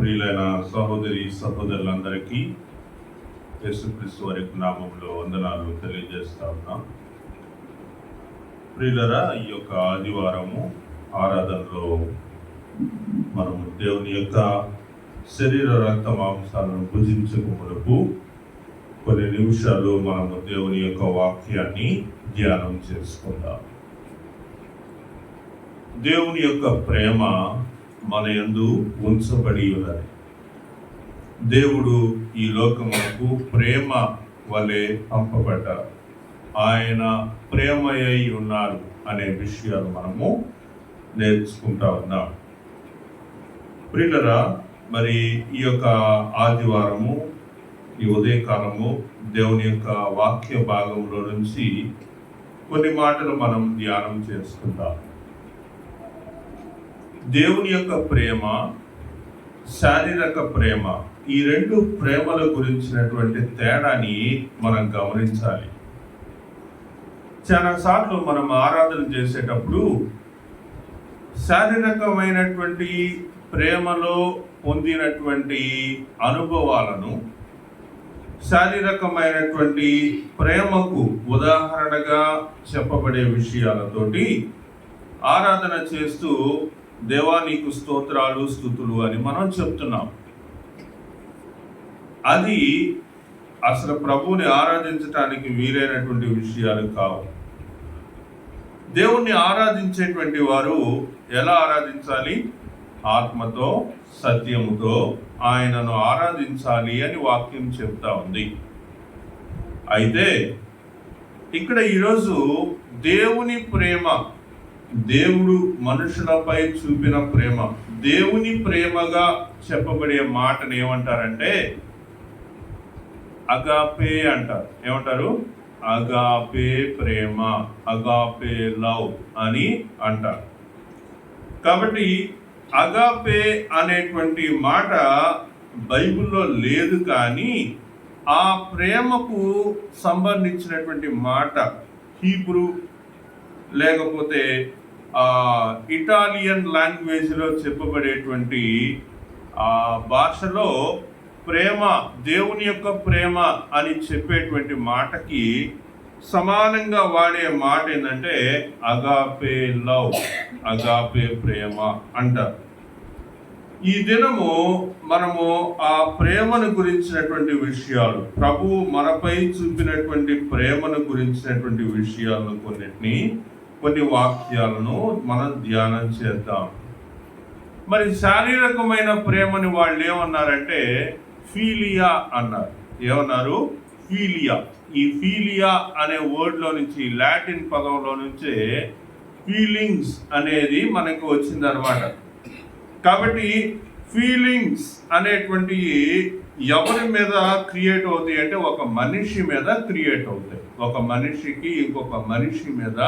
ప్రియులైన సహోదరి సహోదరులందరికీ యేసుక్రీస్తు వారి నామంలో వందనాలు తెలియజేస్తా ఉన్నాం. ప్రియులరా ఈ యొక్క ఆదివారము ఆరాధనలో మనము దేవుని యొక్క శరీర రక్త మాంసాలను భుజించకమునకు కొన్ని నిమిషాలు మనము దేవుని యొక్క వాక్యాన్ని ధ్యానం చేసుకుందాం. దేవుని యొక్క ప్రేమ మన యందు ఉంచబడి ఉన్నది దేవుడు ఈ లోకమునకు ప్రేమ వలె పంపబడ్డారు ఆయన ప్రేమయ్యి ఉన్నారు అనే విషయాలు మనము నేర్చుకుంటా ఉన్నాం. ప్రియులరా మరి ఈ యొక్క ఆదివారము ఈ ఉదయకాలము దేవుని యొక్క వాక్య భాగంలో నుంచి కొన్ని మాటలు మనం ధ్యానం చేసుకుందాం. దేవుని యొక్క ప్రేమ శారీరక ప్రేమ ఈ రెండు ప్రేమల గురించినటువంటి తేడాని మనం గమనించాలి. చాలాసార్లు మనం ఆరాధన చేసేటప్పుడు శారీరకమైనటువంటి ప్రేమలో పొందినటువంటి అనుభవాలను శారీరకమైనటువంటి ప్రేమకు ఉదాహరణగా చెప్పబడే విషయాలతోటి ఆరాధన చేస్తూ దేవా నీకు స్తోత్రాలు స్థుతులు అని మనం చెప్తున్నాం. అది అసలు ప్రభువుని ఆరాధించటానికి వీలైనటువంటి విషయాలు కావు. దేవుణ్ణి ఆరాధించేటువంటి వారు ఎలా ఆరాధించాలి? ఆత్మతో సత్యముతో ఆయనను ఆరాధించాలి అని వాక్యం చెప్తా ఉంది. అయితే ఇక్కడ ఈరోజు దేవుని ప్రేమ దేవుడు మనుషులపై చూపిన ప్రేమ. దేవుని ప్రేమగా చెప్పబడే మాటను ఏమంటారంటే అగాపే అంటారు. ఏమంటారు? అగాపే ప్రేమ అగాపే లవ్ అని అంటారు. కాబట్టి అగాపే అనేటువంటి మాట బైబిల్లో లేదు కానీ ఆ ప్రేమకు సంబంధించినటువంటి మాట హీబ్రూ లేకపోతే ఇటాలియన్ లాంగ్వేజ్లో చెప్పబడేటువంటి ఆ భాషలో ప్రేమ దేవుని యొక్క ప్రేమ అని చెప్పేటువంటి మాటకి సమానంగా వాడే మాట ఏంటంటే అగాపే లవ్ అగాపే ప్రేమ అంటారు. ఈ దినము మనము ఆ ప్రేమను గురించినటువంటి విషయాలు ప్రభువు మనపై చూపినటువంటి ప్రేమను గురించినటువంటి విషయాలను కొన్నిటిని కొన్ని వాక్యాలను మనం ధ్యానం చేద్దాం. మరి శారీరకమైన ప్రేమని వాళ్ళు ఏమన్నారంటే ఫీలియా అన్నారు. ఏమన్నారు? ఫీలియా. ఈ ఫీలియా అనే వర్డ్లో నుంచి లాటిన్ పదంలో నుంచే ఫీలింగ్స్ అనేది మనకు వచ్చిందనమాట కాబట్టి ఫీలింగ్స్ అనేటువంటి ఎవరి మీద క్రియేట్ అవుతాయి అంటే ఒక మనిషి మీద క్రియేట్ అవుతాయి. ఒక మనిషికి ఇంకొక మనిషి మీద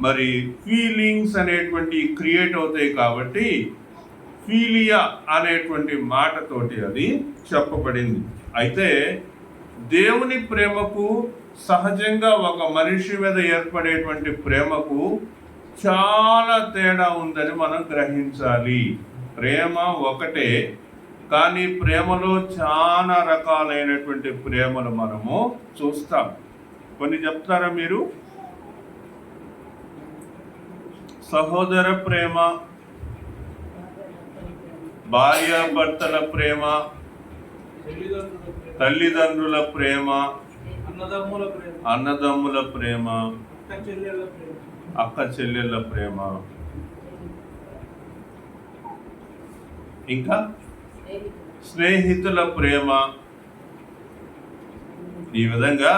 మరి ఫీలింగ్స్ అనేటువంటి క్రియేట్ అవుతాయి కాబట్టి ఫీలియా అనేటువంటి మాటతోటి అది చెప్పబడింది. అయితే దేవుని ప్రేమకు సహజంగా ఒక మనిషి మీద ఏర్పడేటువంటి ప్రేమకు చాలా తేడా ఉందని మనం గ్రహించాలి. ప్రేమ ఒకటే కానీ ప్రేమలో చాలా రకాలైనటువంటి ప్రేమలు మనము చూస్తాం. కొన్ని చెప్తారా మీరు? సహోదర ప్రేమ భార్యాభర్తల ప్రేమ తల్లిదండ్రుల ప్రేమ అన్నదమ్ముల ప్రేమ ప్రేమ అక్క చెల్లెళ్ళ ప్రేమ. ఇంకా? స్నేహితుల ప్రేమ. ఈ విధంగా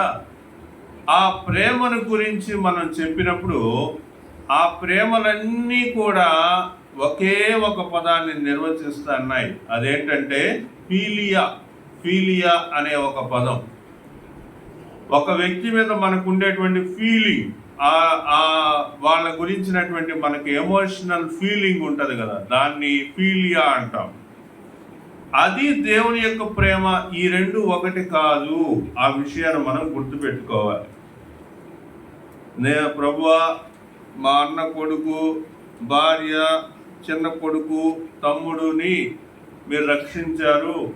ఆ ప్రేమను గురించి మనం చెప్పినప్పుడు ఆ ప్రేమలన్నీ కూడా ఒకే ఒక పదాన్ని నిర్వచిస్తున్నాయి అదేంటంటే ఫీలియా ఫీలియా అనే ఒక పదం. ఒక వ్యక్తి మీద మనకు ఉండేటువంటి ఫీలింగ్ ఆ ఆ వాళ్ళ గురించినటువంటి మనకి ఎమోషనల్ ఫీలింగ్ ఉంటుంది కదా దాన్ని ఫీలియా అంటాం. అది దేవుని యొక్క ప్రేమ ఈ రెండు ఒకటి కాదు. ఆ విషయాన్ని మనం గుర్తుపెట్టుకోవాలి. నే ప్రభువా మా అన్న కొడుకు భార్య చిన్న కొడుకు తమ్ముడుని మీరు రక్షించారు.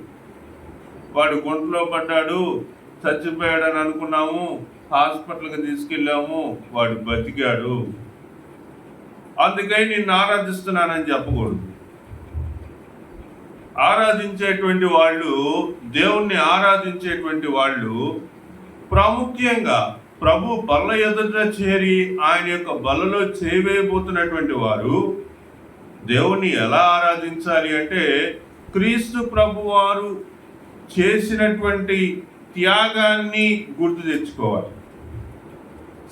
వాడు గుంటలో పడ్డాడు చచ్చిపోయాడని అనుకున్నాము హాస్పిటల్కి తీసుకెళ్ళాము వాడు బతికాడు. అందుకని నిన్ను ఆరాధిస్తున్నానని చెప్పకూడదు. ఆరాధించేటువంటి వాళ్ళు దేవుణ్ణి ఆరాధించేటువంటి వాళ్ళు ప్రాముఖ్యంగా ప్రభు బల్ల ఎదుట చేరి ఆయన యొక్క బలలో చేయవేయబోతున్నటువంటి వారు దేవుణ్ణి ఎలా ఆరాధించాలి అంటే క్రీస్తు ప్రభు వారు చేసినటువంటి త్యాగాన్ని గుర్తు తెచ్చుకోవాలి.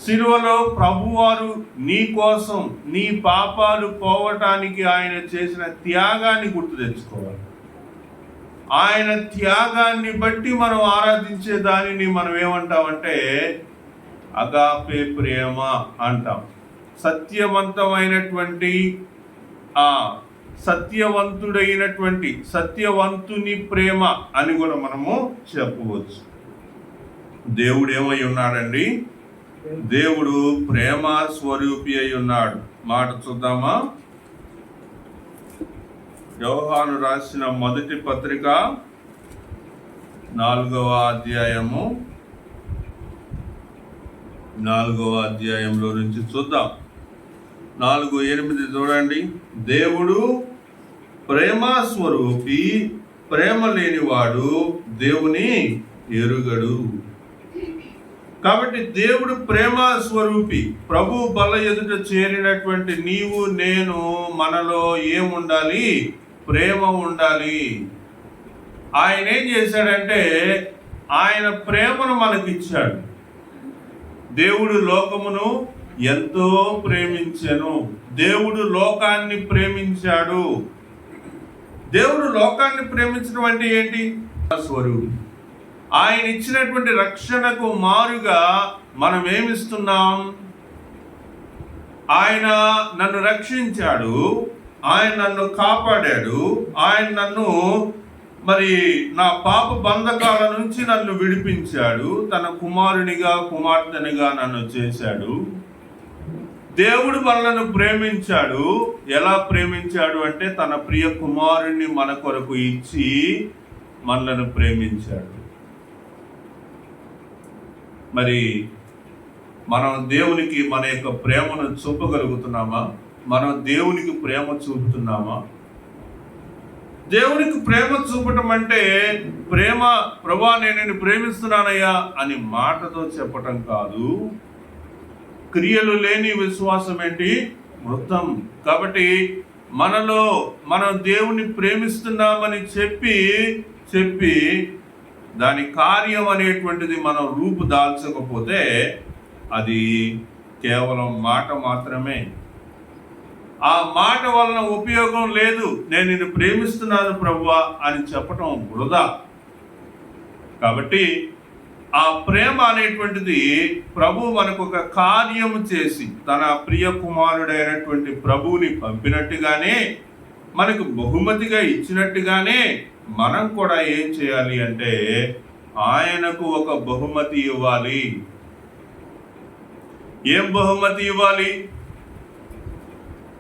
సిలువలో ప్రభువారు నీ కోసం నీ పాపాలు పోవటానికి ఆయన చేసిన త్యాగాన్ని గుర్తు తెచ్చుకోవాలి. ఆయన త్యాగాన్ని బట్టి మనం ఆరాధించే దానిని మనం ఏమంటామంటే అగాపే ప్రేమ అంటాం. సత్యవంతమైనటువంటి ఆ సత్యవంతుడైనటువంటి సత్యవంతుని ప్రేమ అని కూడా మనము చెప్పవచ్చు. దేవుడు ఏమై ఉన్నాడండి దేవుడు ప్రేమ స్వరూపి అయి ఉన్నాడు మాట చూద్దామా? యోహాను రాసిన మొదటి పత్రిక నాలుగవ అధ్యాయము నాలుగవ అధ్యాయంలో నుంచి చూద్దాం. నాలుగు ఎనిమిది చూడండి. దేవుడు ప్రేమస్వరూపి ప్రేమ లేనివాడు దేవుని ఎరుగడు. కాబట్టి దేవుడు ప్రేమ స్వరూపి ప్రభు బల ఎదుట చేరినటువంటి నీవు నేను మనలో ఏముండాలి? ప్రేమ ఉండాలి. ఆయన ఏం చేశాడంటే ఆయన ప్రేమను మనకిచ్చాడు. దేవుడు లోకమును ఎంతో ప్రేమించెను. దేవుడు లోకాన్ని ప్రేమించాడు. దేవుడు లోకాన్ని ప్రేమించడం అంటే ఏంటి? స్వరూపి. ఆయన ఇచ్చినటువంటి రక్షణకు మారుగా మనం ఏమిస్తున్నాం? ఆయన నన్ను రక్షించాడు. ఆయన నన్ను కాపాడాడు. ఆయన నన్ను మరి నా పాప బంధకాల నుంచి నన్ను విడిపించాడు. తన కుమారునిగా కుమార్తెనిగా నన్ను చేశాడు. దేవుడు మనలను ప్రేమించాడు. ఎలా ప్రేమించాడు అంటే తన ప్రియ కుమారుణ్ణి మన కొరకు ఇచ్చి మనలను ప్రేమించాడు. మరి మనం దేవునికి మన యొక్క ప్రేమను చూపగలుగుతున్నామా? మనం దేవునికి ప్రేమ చూపుతున్నామా? దేవునికి ప్రేమ చూపటం అంటే ప్రేమ ప్రభా నేను ప్రేమిస్తున్నానయ్యా అని మాటతో చెప్పటం కాదు. క్రియలు లేని విశ్వాసం ఏంటి? మృతం. కాబట్టి మనలో మనం దేవుని ప్రేమిస్తున్నామని చెప్పి చెప్పి దాని కార్యం అనేటువంటిది మనం రూపు దాల్చకపోతే అది కేవలం మాట మాత్రమే. ఆ మాట వలన ఉపయోగం లేదు. నేను నిన్ను ప్రేమిస్తున్నాను ప్రభువా అని చెప్పటం వృధా. కాబట్టి ఆ ప్రేమ అనేటువంటిది ప్రభు మనకు ఒక కార్యము చేసి తన ప్రియ కుమారుడైనటువంటి ప్రభువుని పంపినట్టుగానే మనకు బహుమతిగా ఇచ్చినట్టుగానే మనం కూడా ఏం చేయాలి అంటే ఆయనకు ఒక బహుమతి ఇవ్వాలి. ఏం బహుమతి ఇవ్వాలి?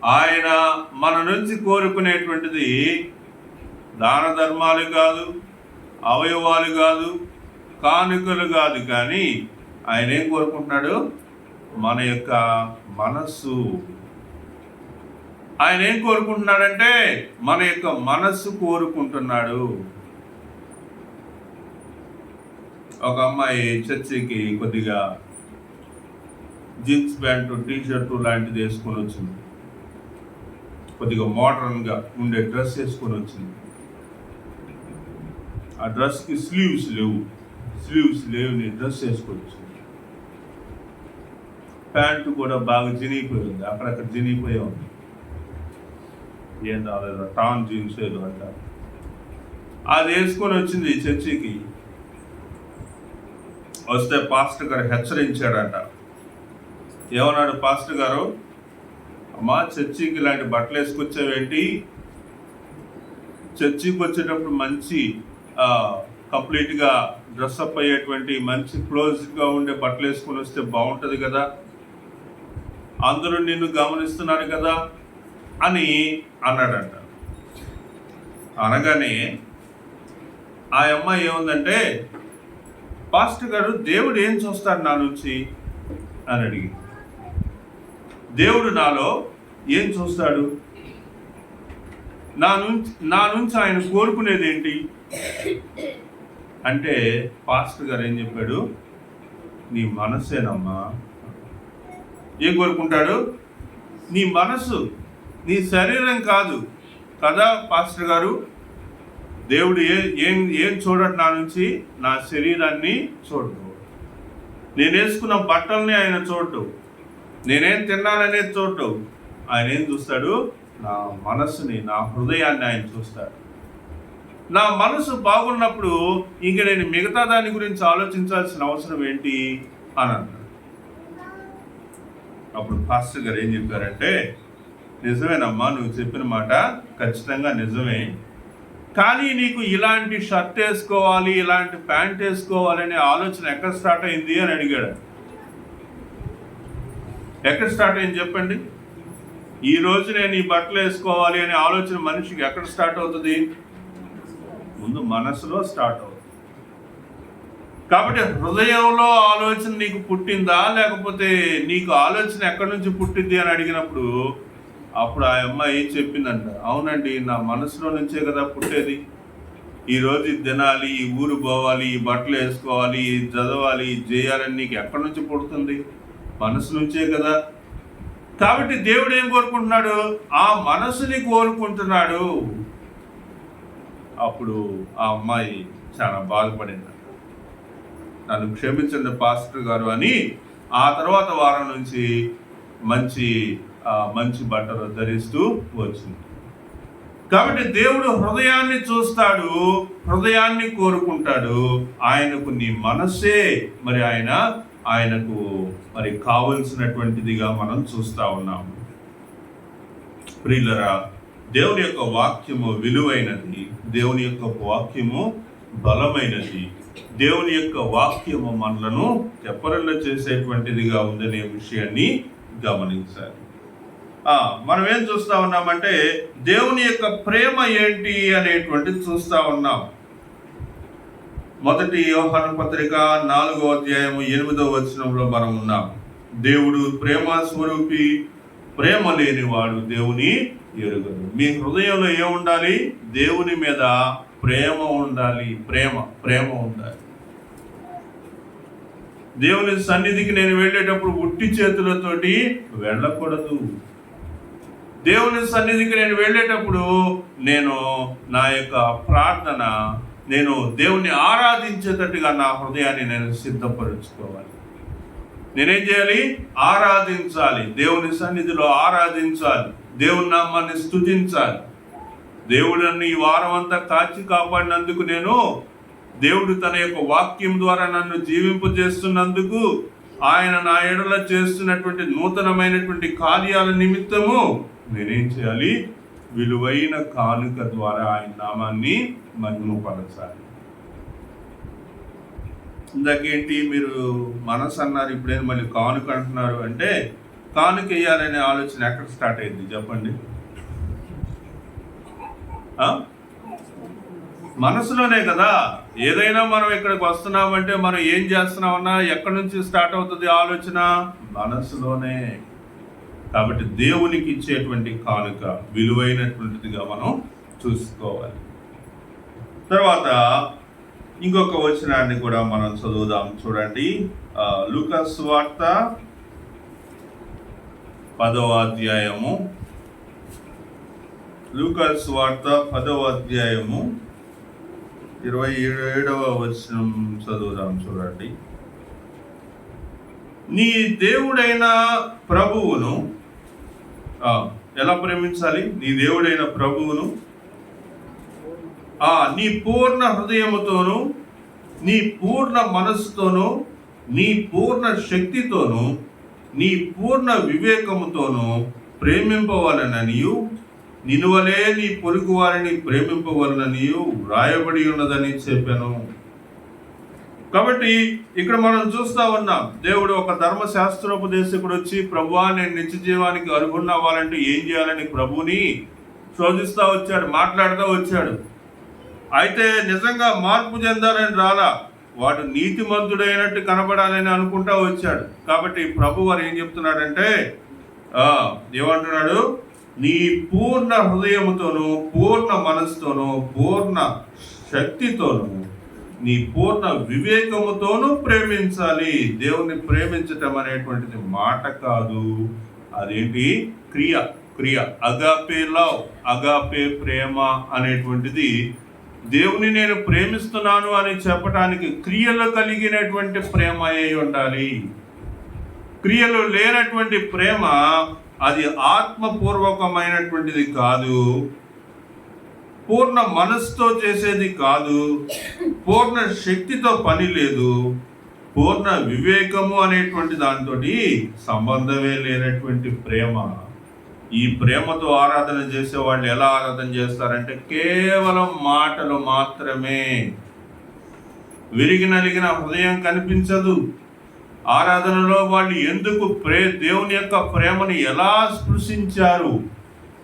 ఆయన మన నుంచి కోరుకునేటువంటిది దాన ధర్మాలు కాదు అవయవాలు కాదు కానుకలు కాదు. కానీ ఆయన ఏం కోరుకుంటున్నాడు? మన యొక్క మనస్సు. ఆయన ఏం కోరుకుంటున్నాడంటే మన యొక్క మనస్సు కోరుకుంటున్నాడు. ఒక అమ్మాయి చర్చికి కొద్దిగా జీన్స్ ప్యాంటు టీ షర్టు లాంటిది వేసుకొని వచ్చింది. కొద్దిగా మోడర్న్గా ఉండే డ్రెస్ వేసుకొని వచ్చింది. ఆ డ్రెస్కి స్లీవ్స్ లేవు. స్లీవ్స్ లేవుని డ్రెస్ వేసుకొని వచ్చింది. ప్యాంటు కూడా బాగా జినిగిపోయి ఉంది. అక్కడక్కడ జినిగిపోయి ఉంది. ఏం రాలేదు టాన్ జీన్స్ ఏదో అంటారు అది వేసుకొని వచ్చింది చర్చికి. వస్తే పాస్టర్ గారు హెచ్చరించాడట. ఏమన్నాడు పాస్టర్ గారు? అమ్మా చర్చికి ఇలాంటి బట్టలు వేసుకొచ్చావేంటి? చర్చికి వచ్చేటప్పుడు మంచి కంప్లీట్గా డ్రెస్అప్ అయ్యేటువంటి మంచి క్లోజ్గా ఉండే బట్టలు వేసుకొని వస్తే బాగుంటుంది కదా? అందరూ నిన్ను గమనిస్తున్నారు కదా? అని అన్నాడంట. అనగానే ఆ అమ్మాయి ఏముందంటే పాస్టర్ గారు దేవుడు ఏం చూస్తాడు నా నుంచి? అని అడిగింది. దేవుడు నాలో ఏం చూస్తాడు? నా నుంచి నా నుంచి ఆయన కోరుకునేది ఏంటి? అంటే పాస్టర్ గారు ఏం చెప్పాడు? నీ మనస్సేనమ్మా ఏం కోరుకుంటాడు? నీ మనస్సు నీ శరీరం కాదు. కదా పాస్టర్ గారు? దేవుడు ఏ ఏం ఏం చూడడు నా నుంచి? నా శరీరాన్ని చూడడు. నేను వేసుకున్న బట్టల్ని ఆయన చూడడు. నేనేం తిన్నాననే చోటు ఆయన ఏం చూస్తాడు? నా మనస్సుని నా హృదయాన్ని ఆయన చూస్తాడు. నా మనసు బాగున్నప్పుడు ఇంక నేను మిగతా దాని గురించి ఆలోచించాల్సిన అవసరం ఏంటి? అని అన్నాడు అప్పుడు పాస్టర్ గారు ఏం చెప్పారంటే నిజమేనమ్మా నువ్వు చెప్పిన మాట ఖచ్చితంగా నిజమే. కానీ నీకు ఇలాంటి షర్ట్ వేసుకోవాలి ఇలాంటి ప్యాంట్ వేసుకోవాలనే ఆలోచన ఎక్కడ స్టార్ట్ అయింది? అని అడిగాడు. ఎక్కడ స్టార్ట్ అయింది చెప్పండి? ఈ రోజు నేను ఈ బట్టలు వేసుకోవాలి అనే ఆలోచన మనిషికి ఎక్కడ స్టార్ట్ అవుతుంది? ముందు మనసులో స్టార్ట్ అవుతుంది. కాబట్టి హృదయంలో ఆలోచన నీకు పుట్టిందా? లేకపోతే నీకు ఆలోచన ఎక్కడి నుంచి పుట్టింది అని అడిగినప్పుడు అప్పుడు ఆ అమ్మాయి చెప్పిందంట? అవునండి నా మనసులో నుంచే కదా పుట్టేది. ఈరోజు ఇది తినాలి ఈ ఊరు పోవాలి ఈ బట్టలు వేసుకోవాలి ఇది చదవాలి ఇది చేయాలని నీకు ఎక్కడి నుంచి పుడుతుంది? మనసు నుంచే కదా. కాబట్టి దేవుడు ఏం కోరుకుంటున్నాడు? ఆ మనసుని కోరుకుంటున్నాడు. అప్పుడు ఆ అమ్మాయి చాలా బాధపడింది. నన్ను క్షమించండి పాస్టర్ గారు అని ఆ తర్వాత వారం నుంచి మంచి ఆ, మంచి బట్టలు ధరిస్తూ వచ్చింది. కాబట్టి దేవుడు హృదయాన్ని చూస్తాడు హృదయాన్ని కోరుకుంటాడు. ఆయనకు నీ మనస్సే మరి ఆయన ఆయనకు మరి కావలసినటువంటిదిగా మనం చూస్తా ఉన్నాము ప్రియులరా దేవుని యొక్క వాక్యము విలువైనది దేవుని యొక్క వాక్యము బలమైనది. దేవుని యొక్క వాక్యము మనలను తెప్పరల్ల చేసేటువంటిదిగా ఉందనే విషయాన్ని గమనించాలి. ఆ, మనం ఏం చూస్తా ఉన్నామంటే దేవుని యొక్క ప్రేమ ఏంటి అనేటువంటిది చూస్తా ఉన్నాం. మొదటి యోహాన పత్రిక నాలుగో అధ్యాయము ఎనిమిదో వచనంలో మనం ఉన్నాం. దేవుడు ప్రేమ స్వరూపి ప్రేమ లేనివాడు దేవుని ఎరుగడు. మీ హృదయంలో ఏముండాలి? దేవుని మీద ప్రేమ ఉండాలి. ప్రేమ ప్రేమ ఉండాలి. దేవుని సన్నిధికి నేను వెళ్ళేటప్పుడు ఉట్టి చేతులతోటి వెళ్ళకూడదు. దేవుని సన్నిధికి నేను వెళ్ళేటప్పుడు నేను నా యొక్క ప్రార్థన నేను దేవుణ్ణి ఆరాధించేటట్టుగా నా హృదయాన్ని నేను సిద్ధపరుచుకోవాలి. నేనేం చేయాలి? ఆరాధించాలి. దేవుని సన్నిధిలో ఆరాధించాలి. దేవుని నామాన్ని స్థుతించాలి దేవుడు నన్ను ఈ వారం అంతా కాచి కాపాడినందుకు నేను దేవుడు తన యొక్క వాక్యం ద్వారా నన్ను జీవింపజేస్తున్నందుకు ఆయన నా ఎడల చేస్తున్నటువంటి నూతనమైనటువంటి కార్యాల నిమిత్తము నేనేం చేయాలి? విలువైన కానుక ద్వారా ఆయన నామాన్ని మహిమపరచాలి. ఇందాకేంటి మీరు మనసు అన్నారు ఇప్పుడేం మళ్ళీ కానుక అంటున్నారు అంటే కానుక వేయాలనే ఆలోచన ఎక్కడ స్టార్ట్ అయింది? చెప్పండి. మనసులోనే కదా. ఏదైనా మనం ఇక్కడికి వస్తున్నామంటే మనం ఏం చేస్తున్నామన్నా ఎక్కడి నుంచి స్టార్ట్ అవుతుంది ఆలోచన? మనసులోనే. కాబట్టి దేవునికి ఇచ్చేటువంటి కానుక విలువైనటువంటిదిగా మనం చూసుకోవాలి. తర్వాత ఇంకొక వచనాన్ని కూడా మనం చదువుదాం చూడండి. ఆ, వార్త పదవ అధ్యాయము. లూకాస్ వార్త పదవ అధ్యాయము ఇరవై ఏడవ వచనం చదువుదాం చూడండి. నీ దేవుడైన ప్రభువును ఎలా ప్రేమించాలి? నీ దేవుడైన ప్రభువును. ఆ నీ పూర్ణ హృదయముతోను నీ పూర్ణ మనస్సుతోను నీ పూర్ణ శక్తితోను నీ పూర్ణ వివేకముతోను ప్రేమింపవలననియు నినువలే నీ పొరుగు వారిని ప్రేమింపవలననియు వ్రాయబడి ఉన్నదని చెప్పాను. కాబట్టి ఇక్కడ మనం చూస్తా ఉన్నాం దేవుడు ఒక ధర్మశాస్త్రోపదేశకుడు వచ్చి ప్రభువా నేను నిత్య జీవానికి అర్హున్న అవ్వాలంటే ఏం చేయాలని ప్రభుని శోధిస్తూ వచ్చాడు మాట్లాడుతూ వచ్చాడు. అయితే నిజంగా మార్పు చెందాలని రాలా? వాడు నీతిమంతుడైనట్టు కనబడాలని అనుకుంటా వచ్చాడు. కాబట్టి ప్రభు వారు ఏం చెప్తున్నాడంటే ఏమంటున్నాడు? నీ పూర్ణ హృదయముతోనూ పూర్ణ మనసుతోనూ పూర్ణ శక్తితోనూ నీ పూర్ణ వివేకముతోనూ ప్రేమించాలి. దేవుని ప్రేమించటం అనేటువంటిది మాట కాదు. అదేంటి? క్రియ క్రియ అగాపే లవ్ అగాపే ప్రేమ అనేటువంటిది దేవుని నేను ప్రేమిస్తున్నాను అని చెప్పడానికి క్రియలు కలిగినటువంటి ప్రేమ అయి ఉండాలి. క్రియలు లేనటువంటి ప్రేమ అది ఆత్మపూర్వకమైనటువంటిది కాదు. పూర్ణ మనసుతో చేసేది కాదు. పూర్ణ శక్తితో పని లేదు. పూర్ణ వివేకము అనేటువంటి దాంతో సంబంధమే లేనటువంటి ప్రేమ. ఈ ప్రేమతో ఆరాధన చేసే వాళ్ళు ఎలా ఆరాధన చేస్తారంటే కేవలం మాటలు మాత్రమే. విరిగి నలిగిన హృదయం కనిపించదు. ఆరాధనలో వాళ్ళు ఎందుకు ప్రే దేవుని యొక్క ప్రేమను ఎలా స్పృశించారు?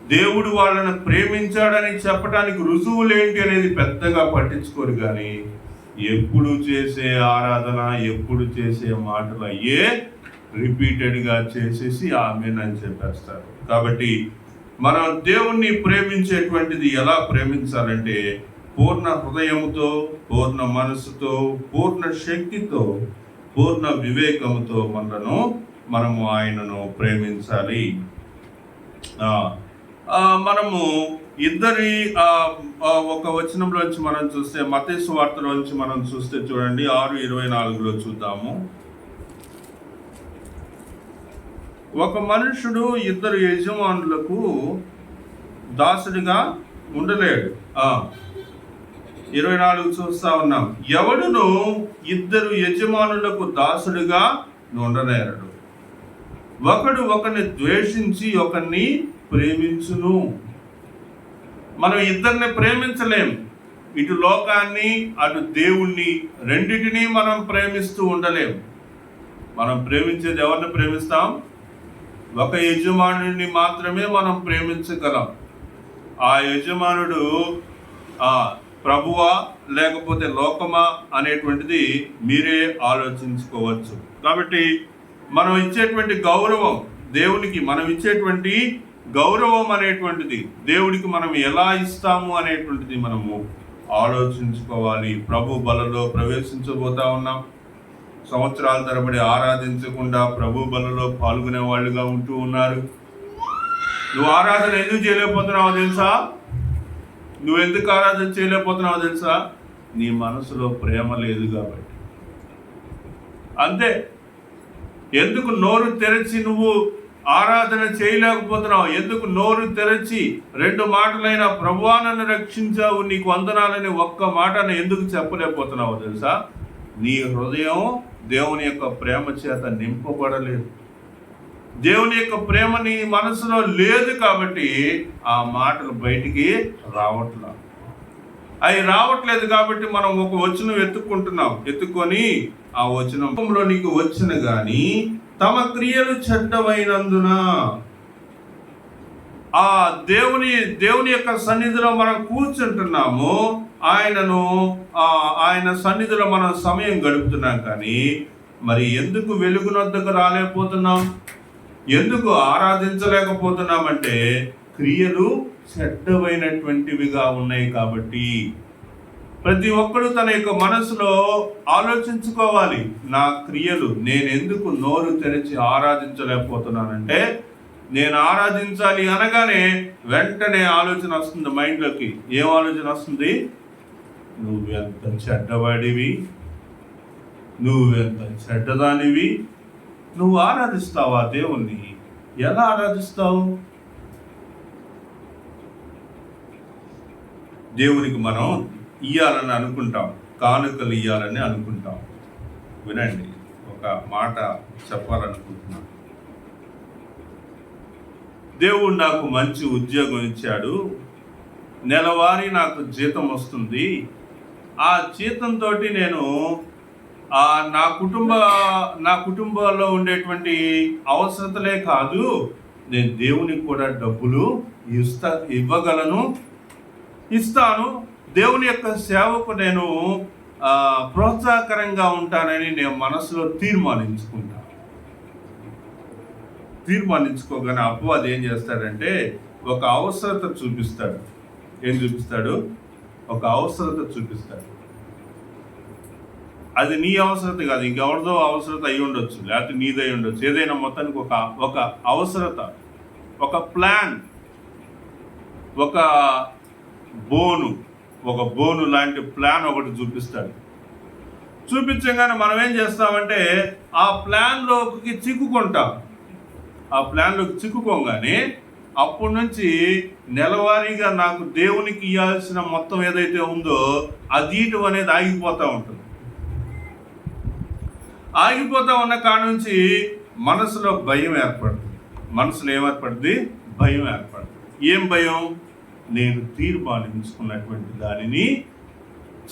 దేవుడు వాళ్ళను ప్రేమించాడని చెప్పడానికి రుజువులేంటి అనేది పెద్దగా పట్టించుకోరు కానీ ఎప్పుడు చేసే ఆరాధన ఎప్పుడు చేసే మాటలు అయ్యే రిపీటెడ్గా చేసేసి ఆమెనని చెప్పేస్తారు. కాబట్టి మనం దేవుణ్ణి ప్రేమించేటువంటిది ఎలా ప్రేమించాలంటే పూర్ణ హృదయంతో పూర్ణ మనసుతో పూర్ణ శక్తితో పూర్ణ వివేకంతో మనను మనము ఆయనను ప్రేమించాలి. ఆ, మనము ఇద్దరి ఒక వచనంలోంచి మనం చూస్తే మతేసు వార్తలోంచి మనం చూస్తే చూడండి ఆరు ఇరవై నాలుగులో చూద్దాము. ఒక మనుషుడు ఇద్దరు యజమానులకు దాసుడిగా ఉండలేడు. ఇరవై నాలుగు చూస్తా ఉన్నాం. ఎవడును ఇద్దరు యజమానులకు దాసుడిగా ఉండలేరడు ఒకడు ఒకరిని ద్వేషించి ఒకరిని ప్రేమించును. మనం ఇద్దరిని ప్రేమించలేం. ఇటు లోకాన్ని అటు దేవుణ్ణి రెండింటినీ మనం ప్రేమిస్తూ ఉండలేం. మనం ప్రేమించేది ఎవరిని ప్రేమిస్తాం? ఒక యజమానుడిని మాత్రమే మనం ప్రేమించగలం. ఆ యజమానుడు ఆ ప్రభువా లేకపోతే లోకమా అనేటువంటిది మీరే ఆలోచించుకోవచ్చు. కాబట్టి మనం ఇచ్చేటువంటి గౌరవం దేవునికి మనం ఇచ్చేటువంటి గౌరవం అనేటువంటిది దేవుడికి మనం ఎలా ఇస్తాము అనేటువంటిది మనము ఆలోచించుకోవాలి. ప్రభు బలలో ప్రవేశించబోతా ఉన్నాం. సంవత్సరాల తరబడి ఆరాధించకుండా ప్రభు బలలో పాల్గొనే వాళ్ళుగా ఉంటూ ఉన్నారు. నువ్వు ఆరాధన ఎందుకు చేయలేకపోతున్నావో తెలుసా? నువ్వు ఎందుకు ఆరాధన చేయలేకపోతున్నావో తెలుసా? నీ మనసులో ప్రేమ లేదు కాబట్టి. అంతే. ఎందుకు నోరు తెరచి నువ్వు ఆరాధన చేయలేకపోతున్నావు. ఎందుకు నోరు తెరచి రెండు మాటలైన ప్రభువానని రక్షించావు నీకు వందనాలని ఒక్క మాటను ఎందుకు చెప్పలేకపోతున్నావు తెలుసా? నీ హృదయం దేవుని యొక్క ప్రేమ చేత నింపబడలేదు. దేవుని యొక్క ప్రేమ నీ మనసులో లేదు కాబట్టి ఆ మాటలు బయటికి రావట్లా. అవి రావట్లేదు కాబట్టి మనం ఒక వచనం ఎత్తుక్కుంటున్నాం. ఎత్తుకొని ఆ వచనంలో నీకు వచ్చిన కానీ తమ క్రియలు చెడ్డమైనందున ఆ దేవుని దేవుని యొక్క సన్నిధిలో మనం కూర్చుంటున్నాము. ఆయనను ఆ ఆయన సన్నిధిలో మనం సమయం గడుపుతున్నాం కానీ మరి ఎందుకు వెలుగునొద్దకు రాలేకపోతున్నాం? ఎందుకు ఆరాధించలేకపోతున్నామంటే క్రియలు చెడ్డమైనటువంటివిగా ఉన్నాయి కాబట్టి. ప్రతి ఒక్కడు తన యొక్క మనసులో ఆలోచించుకోవాలి. నా క్రియలు నేను ఎందుకు నోరు తెరిచి ఆరాధించలేకపోతున్నానంటే నేను ఆరాధించాలి అనగానే వెంటనే ఆలోచన వస్తుంది మైండ్లోకి. ఏం ఆలోచన వస్తుంది? నువ్వు ఎంత చెడ్డవాడివి నువ్వెంత చెడ్డదానివి నువ్వు ఆరాధిస్తావా దేవుణ్ణి? ఎలా ఆరాధిస్తావు? దేవునికి మనం ఇయ్యాలని అనుకుంటాం. కానుకలు ఇయ్యాలని అనుకుంటాం. వినండి ఒక మాట చెప్పాలనుకుంటున్నాను. దేవుడు నాకు మంచి ఉద్యోగం ఇచ్చాడు. నెలవారీ నాకు జీతం వస్తుంది. ఆ జీతంతో నేను ఆ నా కుటుంబ నా కుటుంబంలో ఉండేటువంటి అవసరతలే కాదు నేను దేవునికి కూడా డబ్బులు ఇస్తా ఇవ్వగలను. ఇస్తాను. దేవుని యొక్క సేవకు నేను ప్రోత్సాహకరంగా ఉంటానని నేను మనసులో తీర్మానించుకుంటాను తీర్మానించుకోగానే అపవాది ఏం చేస్తాడంటే ఒక అవసరత చూపిస్తాడు. ఏం చూపిస్తాడు? ఒక అవసరత చూపిస్తాడు. అది నీ అవసరత కాదు ఇంకెవరిదో అవసరత అయి ఉండొచ్చు లేకపోతే నీదై ఉండొచ్చు. ఏదైనా మొత్తానికి ఒక ఒక అవసరత ఒక ప్లాన్ ఒక బోను. ఒక బోను లాంటి ప్లాన్ ఒకటి చూపిస్తాడు. చూపించగానే మనం ఏం చేస్తామంటే ఆ ప్లాన్లోకి చిక్కుకుంటాం. ఆ ప్లాన్లోకి చిక్కుకోగానే అప్పటి నుంచి నెలవారీగా నాకు దేవునికి ఇవ్వాల్సిన మొత్తం ఏదైతే ఉందో అది అనేది ఆగిపోతూ ఉంటుంది. ఆగిపోతూ ఉన్న కాడ నుంచి మనసులో భయం ఏర్పడుతుంది. మనసులో ఏమేర్పడుతుంది భయం ఏర్పడుతుంది. ఏం భయం? నేను తీర్మానించుకున్నటువంటి దానిని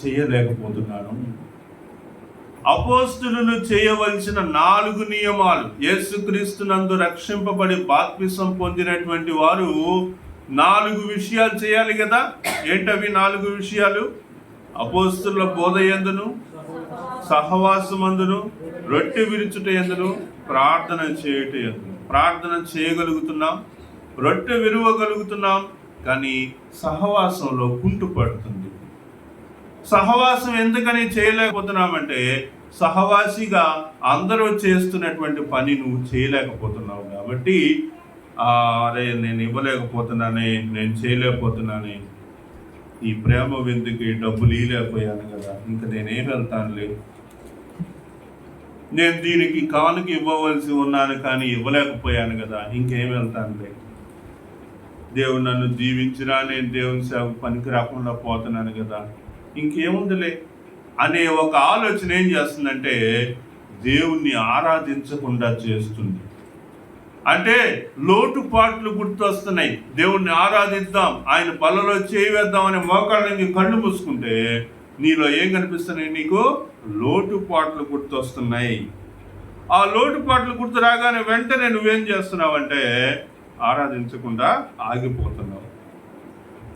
చేయలేకపోతున్నాను. అపోస్తులు చేయవలసిన నాలుగు నియమాలు. యేసుక్రీస్తునందు రక్షింపబడి బాప్తిసం పొందినటువంటి వారు నాలుగు విషయాలు చేయాలి కదా? ఏంటవి నాలుగు విషయాలు? అపోస్తుల బోధ ఎందును? సహవాసమందును? రొట్టె విరుచుట ఎందును? ప్రార్థన చేయుట ఎందును. ప్రార్థన చేయగలుగుతున్నాం. రొట్టె విరువగలుగుతున్నాం. కానీ సహవాసంలో కుంటు పడుతుంది. సహవాసం ఎందుకని చేయలేకపోతున్నామంటే సహవాసిగా అందరూ చేస్తున్నటువంటి పని నువ్వు చేయలేకపోతున్నావు కాబట్టి అరే నేను ఇవ్వలేకపోతున్నానే నేను చేయలేకపోతున్నానే ఈ ప్రేమ విందుకి డబ్బులు ఇవ్వలేకపోయాను కదా ఇంకా నేనేం వెళ్తానులే. నేను దీనికి కానుక ఇవ్వవలసి ఉన్నాను కానీ ఇవ్వలేకపోయాను కదా ఇంకేం వెళ్తానులే. దేవుడు నన్ను దీవించినా నేను దేవుని సేవకు పనికి రాకుండా పోతున్నాను కదా. ఇంకేముందిలే? అనే ఒక ఆలోచన ఏం చేస్తుందంటే దేవుణ్ణి ఆరాధించకుండా చేస్తుంది. అంటే లోటుపాట్లు గుర్తొస్తున్నాయి. దేవుణ్ణి ఆరాధిద్దాం ఆయన బలలో చేయవేద్దాం అనే మోకాళ్ళని కళ్ళు మూసుకుంటే నీలో ఏం కనిపిస్తున్నాయి నీకు? లోటుపాట్లు గుర్తొస్తున్నాయి. ఆ లోటుపాట్లు గుర్తు రాగానే వెంటనే నువ్వేం చేస్తున్నావంటే ఆరాధించకుండా ఆగిపోతున్నాం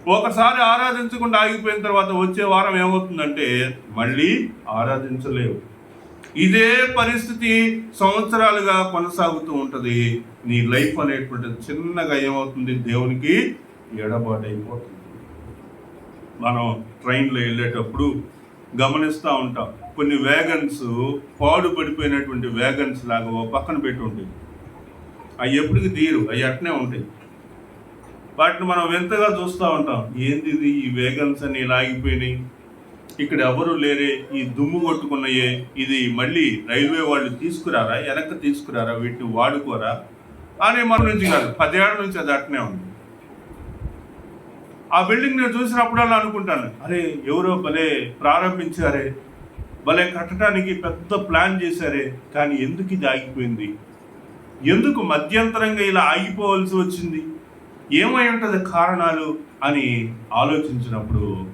ఒకసారి ఆరాధించకుండా ఆగిపోయిన తర్వాత వచ్చే వారం ఏమవుతుందంటే మళ్ళీ ఆరాధించలేవు. ఇదే పరిస్థితి సంవత్సరాలుగా కొనసాగుతూ ఉంటుంది. నీ లైఫ్ అనేటువంటిది చిన్నగా ఏమవుతుంది? దేవునికి ఎడబాటైపోతుంది. మనం ట్రైన్లో వెళ్ళేటప్పుడు గమనిస్తూ ఉంటాం. కొన్ని వ్యాగన్స్ పాడు పడిపోయినటువంటి వ్యాగన్స్ లాగా ఓ పక్కన పెట్టి ఉంటుంది అవి ఎప్పటికి తీరు అవి అట్నే ఉంటాయి. వాటిని మనం వింతగా చూస్తూ ఉంటాం. ఏంది ఇది? ఈ వేగన్స్ అని ఇలా ఆగిపోయినాయి. ఇక్కడ ఎవరు లేరే? ఈ దుమ్ము కొట్టుకున్నాయే. ఇది మళ్ళీ రైల్వే వాళ్ళు తీసుకురారా? వెనక్కి తీసుకురారా? వీటిని వాడుకోరా? అని మన నుంచి కాదు. పదేళ్ళ నుంచి అది అట్నే ఉంది. ఆ బిల్డింగ్ నేను చూసినప్పుడల్లా అనుకుంటాను. అరే ఎవరో భలే ప్రారంభించారే. భలే కట్టడానికి పెద్ద ప్లాన్ చేశారే. కానీ ఎందుకు ఇది ఆగిపోయింది? ఎందుకు మధ్యంతరంగా ఇలా ఆగిపోవలసి వచ్చింది? ఏమై ఉంటుంది కారణాలు అని ఆలోచించినప్పుడు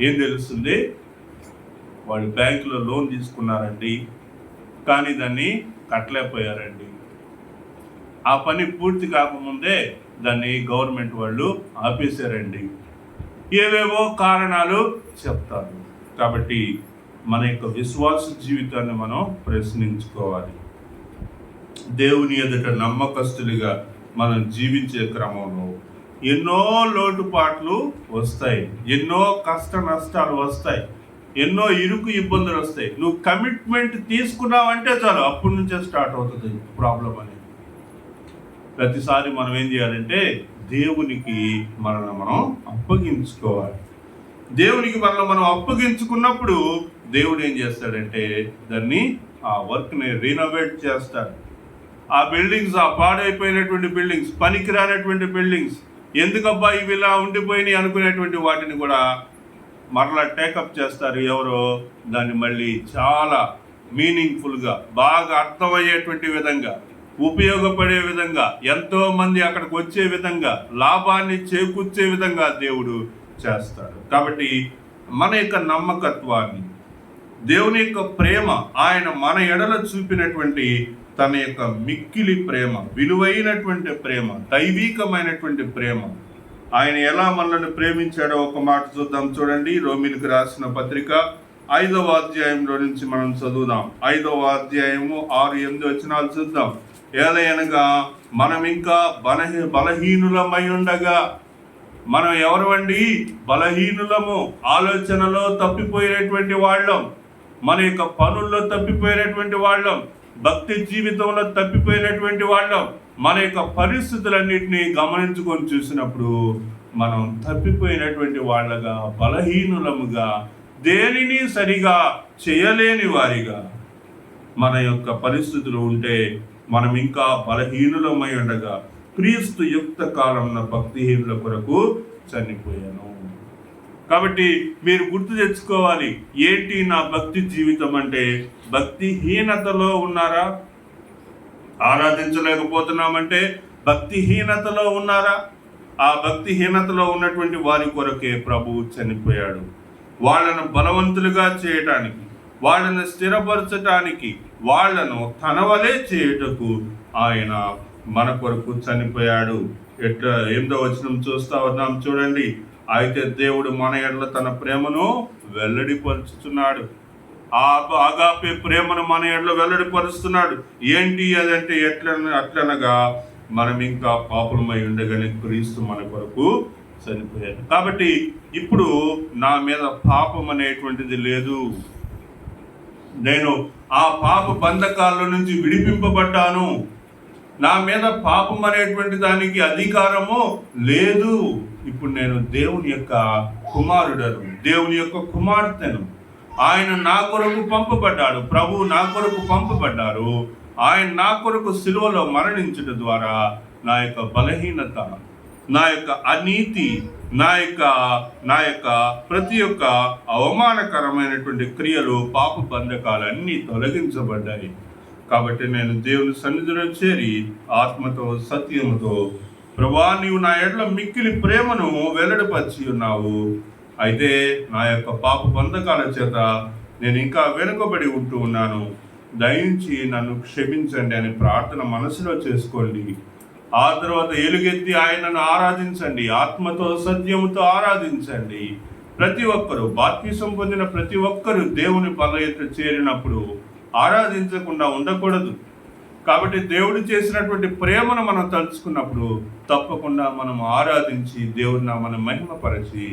ఏం తెలుస్తుంది? వాళ్ళు బ్యాంకులో లోన్ తీసుకున్నారండి కానీ దాన్ని కట్టలేకపోయారండి. ఆ పని పూర్తి కాకముందే దాన్ని గవర్నమెంట్ వాళ్ళు ఆపేశారండి. ఏవేవో కారణాలు చెప్తారు. కాబట్టి మన యొక్క విశ్వాస జీవితాన్ని మనం ప్రశ్నించుకోవాలి. దేవుని ఎదుట నమ్మకస్తులుగా మనం జీవించే క్రమంలో ఎన్నో లోటుపాట్లు వస్తాయి. ఎన్నో కష్ట నష్టాలు వస్తాయి. ఎన్నో ఇరుకు ఇబ్బందులు వస్తాయి. నువ్వు కమిట్మెంట్ తీసుకున్నావంటే చాలు అప్పటి నుంచే స్టార్ట్ అవుతుంది ప్రాబ్లం అనేది. ప్రతిసారి మనం ఏం చేయాలంటే దేవునికి మనల్ని మనం అప్పగించుకోవాలి. దేవునికి మనల్ని మనం అప్పగించుకున్నప్పుడు దేవుడు ఏం చేస్తాడంటే దాన్ని ఆ వర్క్ని రీనోవేట్ చేస్తాడు. ఆ బిల్డింగ్స్ ఆ పాడైపోయినటువంటి బిల్డింగ్స్ పనికిరానటువంటి బిల్డింగ్స్ ఎందుకబ్బా ఇవి ఇలా ఉండిపోయినాయి అనుకునేటువంటి వాటిని కూడా మరలా టేకప్ చేస్తారు ఎవరో. దాన్ని మళ్ళీ చాలా మీనింగ్ఫుల్గా బాగా అర్థమయ్యేటువంటి విధంగా ఉపయోగపడే విధంగా ఎంతో మంది అక్కడికి వచ్చే విధంగా లాభాన్ని చేకూర్చే విధంగా దేవుడు చేస్తాడు. కాబట్టి మన యొక్క నమ్మకత్వాన్ని దేవుని యొక్క ప్రేమ ఆయన మన ఎడల చూపినటువంటి తన యొక్క మిక్కిలి ప్రేమ విలువైనటువంటి ప్రేమ దైవీకమైనటువంటి ప్రేమ. ఆయన ఎలా మనల్ని ప్రేమించాడో ఒక మాట చూద్దాం చూడండి. రోమిలకు రాసిన పత్రిక ఐదవ అధ్యాయంలో నుంచి మనం చదువుదాం. ఐదవ అధ్యాయము ఆరు ఎనిమిది వచనాలు చూద్దాం. ఏదైనగా మనం ఇంకా బలహీ బలహీనులమై ఉండగా మనం ఎవరు బలహీనులము ఆలోచనలో తప్పిపోయినటువంటి వాళ్ళం. మన యొక్క పనుల్లో తప్పిపోయినటువంటి వాళ్ళం. భక్తి జీవితంలో తప్పిపోయినటువంటి వాళ్ళం. మన యొక్క పరిస్థితులన్నింటినీ గమనించుకొని చూసినప్పుడు మనం తప్పిపోయినటువంటి వాళ్ళగా బలహీనులముగా దేనిని సరిగా చేయలేని వారిగా మన యొక్క పరిస్థితులు ఉంటే మనం ఇంకా బలహీనులమై ఉండగా క్రీస్తు యుక్త కాలంలో భక్తిహీనుల కొరకు చనిపోయాను. కాబట్టి మీరు గుర్తు తెచ్చుకోవాలి ఏంటి నా భక్తి జీవితం అంటే? భక్తిహీనతలో ఉన్నారా? ఆరాధించలేకపోతున్నామంటే భక్తిహీనతలో ఉన్నారా? ఆ భక్తిహీనతలో ఉన్నటువంటి వారి కొరకే ప్రభువు చనిపోయాడు. వాళ్ళను బలవంతులుగా చేయటానికి వాళ్ళను స్థిరపరచటానికి వాళ్ళను తనవలే చేయుటకు ఆయన మన కొరకు చనిపోయాడు. ఎట్లా ఎనిమిదో వచనం చూస్తా ఉన్నాం చూడండి. అయితే దేవుడు మన ఎడల తన ప్రేమను వెల్లడిపరుచుతున్నాడు ఆ ఆగాపే ప్రేమను మన ఎడల వెల్లడిపరుస్తున్నాడు ఏంటి అదంటే ఎట్ల అట్లనగా మనం ఇంకా పాపులమై ఉండగానే క్రీస్తు మన కొరకు చనిపోయాడు. కాబట్టి ఇప్పుడు నా మీద పాపం అనేటువంటిది లేదు. నేను ఆ పాప బంధకాల నుంచి విడిపింపబడ్డాను. నా మీద పాపం అనేటువంటి దానికి అధికారము లేదు. ఇప్పుడు నేను దేవుని యొక్క కుమారుడను దేవుని యొక్క కుమార్తెను. ఆయన నా కొరకు పంపబడ్డాడు. ప్రభు నా కొరకు పంపబడ్డారు. ఆయన నా కొరకు సిలువలో మరణించడం ద్వారా నా యొక్క బలహీనత నా యొక్క అనీతి నా యొక్క నా యొక్క ప్రతి ఒక్క అవమానకరమైనటువంటి క్రియలు పాప బంధకాలన్నీ తొలగించబడ్డాయి. కాబట్టి నేను దేవుని సన్నిధిలో చేరి ఆత్మతో సత్యముతో ప్రభా నీవు నా ఎడ్ల మిక్కిలి ప్రేమను వెల్లడిపరిచి ఉన్నావు. అయితే నా యొక్క పాప బంధకాల చేత నేను ఇంకా వెనుకబడి ఉంటూ ఉన్నాను. దయించి నన్ను క్షమించండి అని ప్రార్థన మనసులో చేసుకోండి. ఆ తర్వాత ఎలుగెత్తి ఆయనను ఆరాధించండి. ఆత్మతో సత్యముతో ఆరాధించండి. ప్రతి ఒక్కరూ బాప్తీసం పొందిన ప్రతి ఒక్కరూ దేవుని బలయత చేరినప్పుడు ఆరాధించకుండా ఉండకూడదు. కాబట్టి దేవుడు చేసినటువంటి ప్రేమను మనం తలుచుకున్నప్పుడు తప్పకుండా మనం ఆరాధించి దేవుడిని మనం మహిమపరచి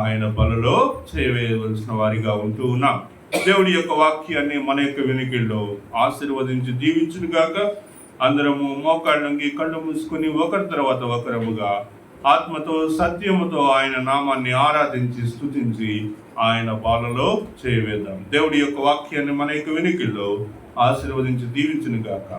ఆయన బలలో చేయవేయవలసిన వారిగా ఉంటూ ఉన్నాం. దేవుడి యొక్క వాక్యాన్ని మన యొక్క వెనుకల్లో ఆశీర్వదించి దీవించును గాక. అందరము మోకాళ్ళంగి కళ్ళు మూసుకొని ఒకరి తర్వాత ఒకరముగా ఆత్మతో సత్యముతో ఆయన నామాన్ని ఆరాధించి స్థుతించి ఆయన బాలలో చేయవేద్దాం. దేవుడి యొక్క వాక్యాన్ని మన యొక్క వెనుకల్లో ఆశీర్వదించి దీవించును గాక.